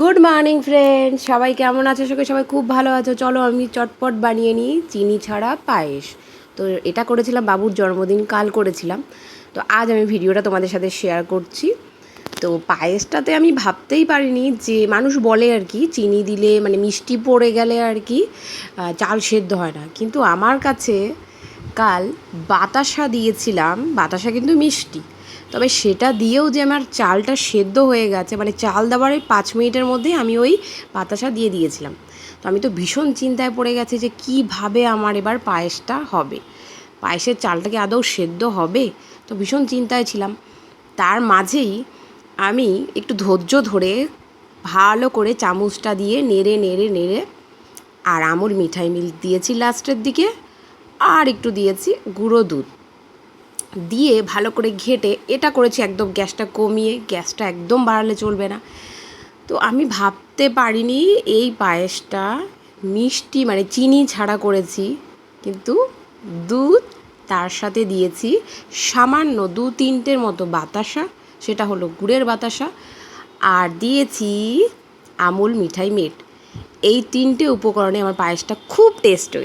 Good morning friend সবাই কেমন আছো? সবাই সবাই খুব ভালো আছো। চলো আমি চটপট বানিয়ে নিই চিনি ছাড়া পায়েস। তো এটা করেছিলাম বাবুর জন্মদিন, কাল করেছিলাম। তো আজ আমি ভিডিওটা তোমাদের সাথে শেয়ার করছি। তো পায়েসটাতে আমি ভাবতেই পারিনি যে মানুষ বলে আর কি, চিনি দিলে মানে মিষ্টি পড়ে গেলে আর কি চাল সেদ্ধ হয় না। কিন্তু আমার কাছে কাল বাতাসা দিয়েছিলাম, বাতাসা কিন্তু মিষ্টি। তবে সেটা দিয়েও যে আমার চালটা সেদ্ধ হয়ে গেছে মানে চাল দেওয়ার ওই পাঁচ মিনিটের মধ্যে আমি ওই বাতাসা দিয়ে দিয়েছিলাম। তো আমি তো ভীষণ চিন্তায় পড়ে গেছে যে কীভাবে আমার এবার পায়েসটা হবে। পায়েসের চালটা কি আদৌ সেদ্ধ হবে? তো ভীষণ চিন্তায় ছিলাম। তার মাঝেই আমি একটু ধৈর্য ধরে ভালো করে চামচটা দিয়ে নেড়ে নেড়ে নেড়ে আর আমুল মিঠাই মিল্ক দিয়েছি লাস্টের দিকে। আর একটু দিয়েছি গুঁড়ো দুধ। দিয়ে ভালো করে ঘেটে এটা করেছি একদম গ্যাসটা কমিয়ে, গ্যাসটা একদম বাড়ালে চলবে না। তো আমি ভাবতে পারিনি এই পায়েসটা মিষ্টি মানে চিনি ছাড়া করেছি, কিন্তু দুধ তার সাথে দিয়েছি সামান্য দু তিনটের মতো বাতাসা, সেটা হলো গুড়ের বাতাসা, আর দিয়েছি আমুল মিঠাই মেট। এই তিনটে উপকরণে আমার পায়েসটা খুব টেস্ট হয়েছে।